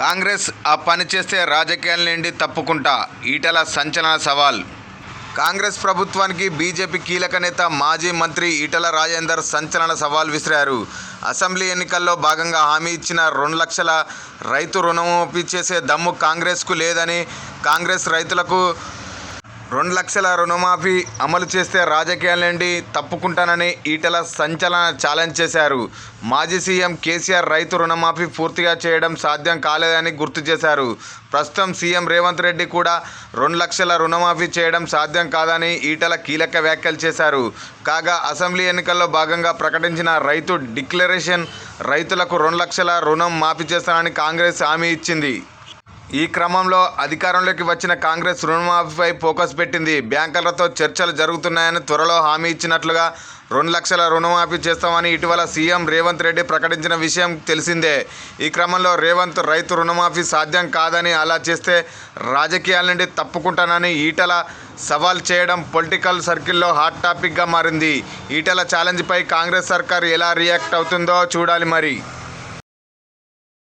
కాంగ్రెస్ ఆ పని చేస్తే రాజకీయాల నుండి తప్పుకుంటా ఈటల సంచలన సవాల్. కాంగ్రెస్ ప్రభుత్వానికి బీజేపీ కీలక నేత మాజీ మంత్రి ఈటల రాజేందర్ సంచలన సవాల్ విసిరారు. అసెంబ్లీ ఎన్నికల్లో భాగంగా హామీ ఇచ్చిన రెండు లక్షల రైతు రుణమాఫీ చేసే దమ్ము కాంగ్రెస్కు లేదని కాంగ్రెస్ రైతులకు రెండు లక్షల రుణమాఫీ అమలు చేస్తే రాజకీయాల నుండి తప్పుకుంటానని ఈటల సంచలన ఛాలెంజ్ చేశారు. మాజీ సీఎం కేసీఆర్ రైతు రుణమాఫీ పూర్తిగా చేయడం సాధ్యం కాలేదని గుర్తు చేశారు. ప్రస్తుతం సీఎం రేవంత్ రెడ్డి కూడా రెండు లక్షల రుణమాఫీ చేయడం సాధ్యం కాదని ఈటల కీలక వ్యాఖ్యలు చేశారు. కాగా అసెంబ్లీ ఎన్నికల్లో భాగంగా ప్రకటించిన రైతు డిక్లరేషన్ రైతులకు రెండు లక్షల రుణం మాఫీ చేస్తానని కాంగ్రెస్ హామీ ఇచ్చింది. ఈ క్రమంలో అధికారంలోకి వచ్చిన కాంగ్రెస్ రుణమాఫీపై ఫోకస్ పెట్టింది. బ్యాంకర్లతో చర్చలు జరుగుతున్నాయని త్వరలో హామీ ఇచ్చినట్లుగా రెండు లక్షల రుణమాఫీ చేస్తామని ఇటీవల సీఎం రేవంత్ రెడ్డి ప్రకటించిన విషయం తెలిసిందే. ఈ క్రమంలో రేవంత్ రైతు రుణమాఫీ సాధ్యం కాదని అలా చేస్తే రాజకీయాల నుండి తప్పుకుంటానని ఈటల సవాల్ చేయడం పొలిటికల్ సర్కిల్లో హాట్ టాపిక్గా మారింది. ఈటల ఛాలెంజ్పై కాంగ్రెస్ సర్కార్ ఎలా రియాక్ట్ అవుతుందో చూడాలి మరి.